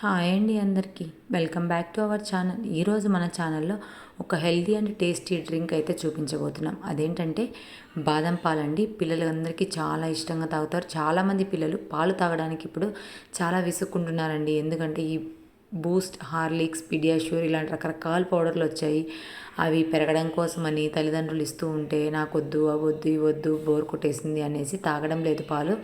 Hi అండి అందరికీ. Welcome back to our channel. ఈరోజు మన ఛానల్లో ఒక హెల్దీ అండ్ టేస్టీ డ్రింక్ అయితే చూపించబోతున్నాం. అదేంటంటే బాదం పాలండి. పిల్లలందరికీ చాలా ఇష్టంగా తాగుతారు. చాలామంది పిల్లలు పాలు తాగడానికి ఇప్పుడు చాలా విసుక్కుంటున్నారండి. ఎందుకంటే ఈ బూస్ట్ హార్లిక్స్ పిడియాష్యూర్ ఇలాంటి రకరకాల పౌడర్లు వచ్చాయి. అవి పెరగడం కోసమని తల్లిదండ్రులు ఇస్తూ ఉంటే నాకొద్దు అవద్దు ఇవద్దు బోర్ కొట్టేసింది అనేసి తాగడం లేదు పాలు.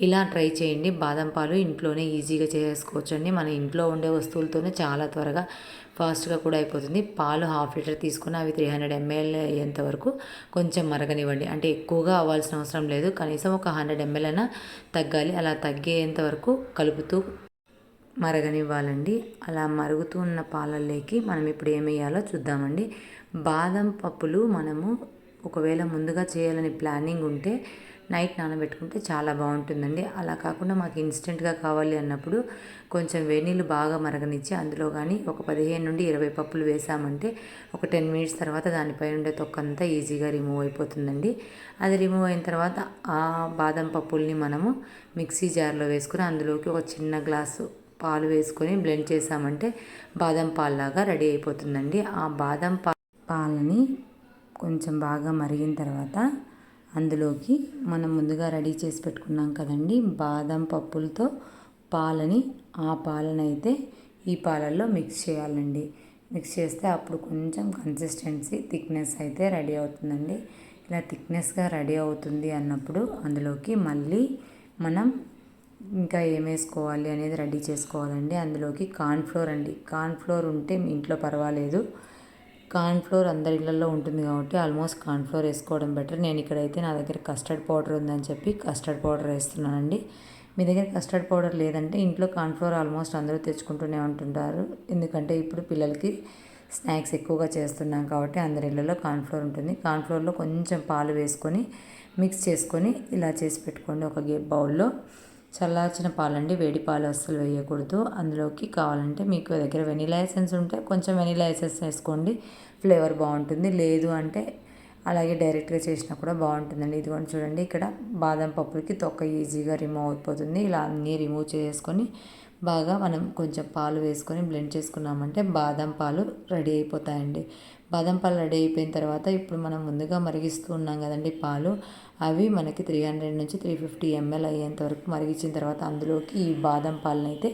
ఇలా ట్రై చేయండి. బాదం పాలు ఇంట్లోనే ఈజీగా చేసుకోవచ్చండి. మన ఇంట్లో ఉండే వస్తువులతోనే చాలా త్వరగా ఫాస్ట్గా కూడా అయిపోతుంది. పాలు హాఫ్ లీటర్ తీసుకుని అవి త్రీ హండ్రెడ్ ఎంఎల్ అయ్యేంత వరకు కొంచెం మరగనివ్వండి. అంటే ఎక్కువగా అవ్వాల్సిన అవసరం లేదు. కనీసం ఒక హండ్రెడ్ ఎంఎల్ అయినా తగ్గాలి. అలా తగ్గేంత వరకు కలుపుతూ మరగనివ్వాలండి. అలా మరుగుతూ ఉన్న పాలల్లోకి మనం ఇప్పుడు ఏమేయాలో చూద్దామండి. బాదం పప్పులు మనము ఒకవేళ ముందుగా చేయాలని ప్లానింగ్ ఉంటే నైట్ నానబెట్టుకుంటే చాలా బాగుంటుందండి. అలా కాకుండా మాకు ఇన్స్టెంట్గా కావాలి అన్నప్పుడు కొంచెం వేనీళ్ళు బాగా మరగనిచ్చి అందులో కానీ ఒక పదిహేను నుండి ఇరవై పప్పులు వేసామంటే ఒక టెన్ మినిట్స్ తర్వాత దానిపై ఉండే తొక్కంతా ఈజీగా రిమూవ్ అయిపోతుందండి. అది రిమూవ్ అయిన తర్వాత ఆ బాదం పప్పుల్ని మనము మిక్సీ జార్లో వేసుకుని అందులోకి ఒక చిన్న గ్లాసు పాలు వేసుకొని బ్లెండ్ చేసామంటే బాదం పాల్లాగా రెడీ అయిపోతుందండి. ఆ బాదం పా పాలని కొంచెం బాగా మరిగిన తర్వాత అందులోకి మనం ముందుగా రెడీ చేసి పెట్టుకున్నాం కదండి. బాదం పప్పులతో పాలని ఆ పాలనైతే ఈ పాలల్లో మిక్స్ చేయాలండి. మిక్స్ చేస్తే అప్పుడు కొంచెం కన్సిస్టెన్సీ థిక్నెస్ అయితే రెడీ అవుతుందండి. ఇలా థిక్నెస్గా రెడీ అవుతుంది అన్నప్పుడు అందులోకి మళ్ళీ మనం ఇంకా ఏం వేసుకోవాలి అనేది రెడీ చేసుకోవాలండి. అందులోకి కార్న్ఫ్లోర్ అండి. కార్న్ఫ్లోర్ ఉంటే మీ ఇంట్లో పర్వాలేదు. కార్న్ఫ్లోర్ అందరి ఇళ్ళలో ఉంటుంది కాబట్టి ఆల్మోస్ట్ కార్న్ఫ్లోర్ వేసుకోవడం బెటర్. నేను ఇక్కడైతే నా దగ్గర కస్టర్డ్ పౌడర్ ఉందని చెప్పి కస్టర్డ్ పౌడర్ వేస్తున్నానండి. మీ దగ్గర కస్టర్డ్ పౌడర్ లేదంటే ఇంట్లో కార్న్ఫ్లోర్ ఆల్మోస్ట్ అందరూ తెచ్చుకుంటూనే ఉంటుంటారు. ఎందుకంటే ఇప్పుడు పిల్లలకి స్నాక్స్ ఎక్కువగా చేస్తున్నాం కాబట్టి అందరి ఇళ్ళలో కార్న్ఫ్లోర్ ఉంటుంది. కార్న్ఫ్లోర్లో కొంచెం పాలు వేసుకొని మిక్స్ చేసుకొని ఇలా చేసి పెట్టుకోండి ఒక బౌల్లో. చల్లార్చిన పాలండి వేడి పాలు అస్సలు వేయకూడదు. అందులోకి కావాలంటే మీకు దగ్గర వెనీలా ఎసెన్స్ ఉంటే కొంచెం వెనీలా ఎసెన్స్ వేసుకోండి. ఫ్లేవర్ బాగుంటుంది. లేదు అంటే అలాగే డైరెక్ట్గా చేసినా కూడా బాగుంటుందండి. ఇదిగోండి చూడండి ఇక్కడ బాదం పప్పులకి తొక్క ఈజీగా రిమూవ్ అయిపోతుంది. ఇలా అన్నీ రిమూవ్ చేసుకొని బాగా మనం కొంచెం పాలు వేసుకొని బ్లెండ్ చేసుకున్నామంటే బాదం పాలు రెడీ అయిపోతాయండి. బాదం పాలు రెడీ అయిపోయిన తర్వాత ఇప్పుడు మనం ముందుగా మరిగిస్తూ ఉన్నాం కదండి పాలు. అవి మనకి త్రీ హండ్రెడ్ నుంచి త్రీ ఫిఫ్టీ ఎంఎల్ అయ్యేంత వరకు మరిగించిన తర్వాత అందులోకి ఈ బాదం పాలను అయితే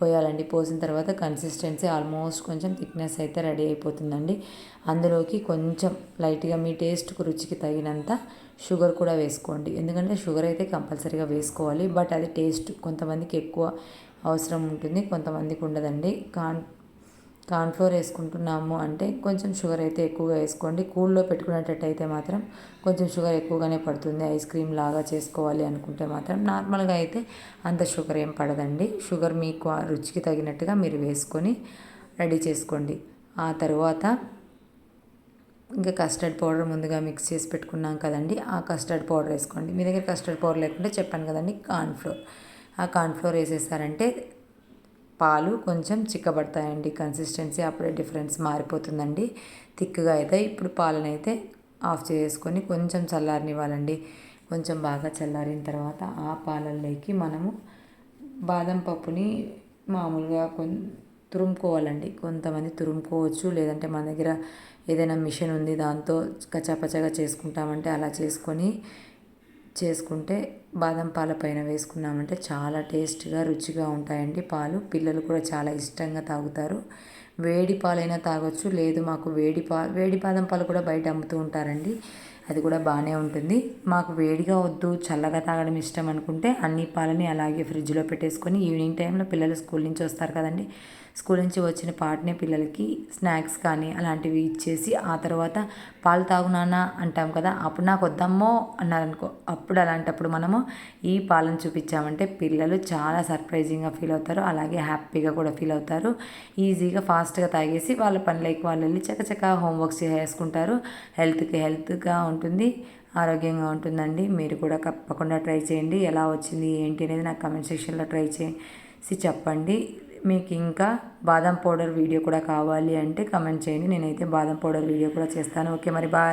పోయాలండి. పోసిన తర్వాత కన్సిస్టెన్సీ ఆల్మోస్ట్ కొంచెం థిక్నెస్ అయితే రెడీ అయిపోతుందండి. అందులోకి కొంచెం లైట్గా మీ టేస్ట్కు రుచికి తగినంత షుగర్ కూడా వేసుకోండి. ఎందుకంటే షుగర్ అయితే కంపల్సరీగా వేసుకోవాలి. బట్ అది టేస్ట్ కొంతమందికి ఎక్కువ అవసరం ఉంటుంది కొంతమందికి ఉండదండి. కాన్ కార్న్ఫ్లోర్ వేసుకుంటున్నాము అంటే కొంచెం షుగర్ అయితే ఎక్కువగా వేసుకోండి. కూల్లో పెట్టుకునేటట్టయితే మాత్రం కొంచెం షుగర్ ఎక్కువగానే పడుతుంది. ఐస్ క్రీమ్ లాగా చేసుకోవాలి అనుకుంటే మాత్రం నార్మల్గా అయితే అంత షుగర్ ఏం పడదండి. షుగర్ మీకు రుచికి తగినట్టుగా మీరు వేసుకొని రెడీ చేసుకోండి. ఆ తర్వాత ఇంకా కస్టర్డ్ పౌడర్ ముందుగా మిక్స్ చేసి పెట్టుకున్నాం కదండి. ఆ కస్టర్డ్ పౌడర్ వేసుకోండి. మీ దగ్గర కస్టర్డ్ పౌడర్ లేకుంటే చెప్పాను కదండి కార్న్ఫ్లోర్ ఆ కార్న్ఫ్లోర్ వేసేసారంటే పాలు కొంచెం చిక్కబడతాయండి. కన్సిస్టెన్సీ అప్పుడే డిఫరెన్స్ మారిపోతుందండి. థిక్గా అయితే ఇప్పుడు పాలనైతే ఆఫ్ చేసుకొని కొంచెం చల్లారనివ్వాలండి. కొంచెం బాగా చల్లారిన తర్వాత ఆ పాలల్లోకి మనము బాదం పప్పుని మామూలుగా కొం తురుముకోవాలండి. కొంతమంది తురుముకోవచ్చు. లేదంటే మన దగ్గర ఏదైనా మిషన్ ఉంది దాంతో కచ్చాపచ్చగా చేసుకుంటామంటే అలా చేసుకొని చేసుకుంటే బాదం పాల పైన వేసుకున్నామంటే చాలా టేస్ట్గా రుచిగా ఉంటాయండి పాలు. పిల్లలు కూడా చాలా ఇష్టంగా తాగుతారు. వేడి పాలైనా తాగొచ్చు. లేదు మాకు వేడి పా వేడి బాదం పాలు కూడా బయట అమ్ముతూ ఉంటారండి. అది కూడా బాగానే ఉంటుంది. మాకు వేడిగా వద్దు చల్లగా తాగడం ఇష్టం అనుకుంటే అన్ని పాలని అలాగే ఫ్రిడ్జ్లో పెట్టేసుకొని ఈవినింగ్ టైంలో పిల్లలు స్కూల్ నుంచి వస్తారు కదండి. స్కూల్ నుంచి వచ్చిన పాటనే పిల్లలకి స్నాక్స్ కానీ అలాంటివి ఇచ్చేసి ఆ తర్వాత పాలు తాగునానా అంటాం కదా అప్పుడు నాకు వద్దమ్మో అన్నారనుకో అప్పుడు అలాంటప్పుడు మనము ఈ పాలను చూపించామంటే పిల్లలు చాలా సర్ప్రైజింగ్గా ఫీల్ అవుతారు అలాగే హ్యాపీగా కూడా ఫీల్ అవుతారు. ఈజీగా ఫాస్ట్గా తాగేసి వాళ్ళ పనులకి వాళ్ళు వెళ్ళి చకచక హోంవర్క్స్ చేసుకుంటారు హెల్త్కి హెల్త్గా ఉంటుంది ఆరోగ్యంగా ఉంటుందండి. మీరు కూడా తప్పకుండా ట్రై చేయండి. ఎలా వచ్చింది ఏంటి అనేది నాకు కమెంట్ సెక్షన్లో ట్రై చేసి చెప్పండి. మీకు ఇంకా బాదం పౌడర్ వీడియో కూడా కావాలి అంటే కమెంట్ చేయండి. నేనైతే బాదం పౌడర్ వీడియో కూడా చేస్తాను. ఓకే మరి బాయ్.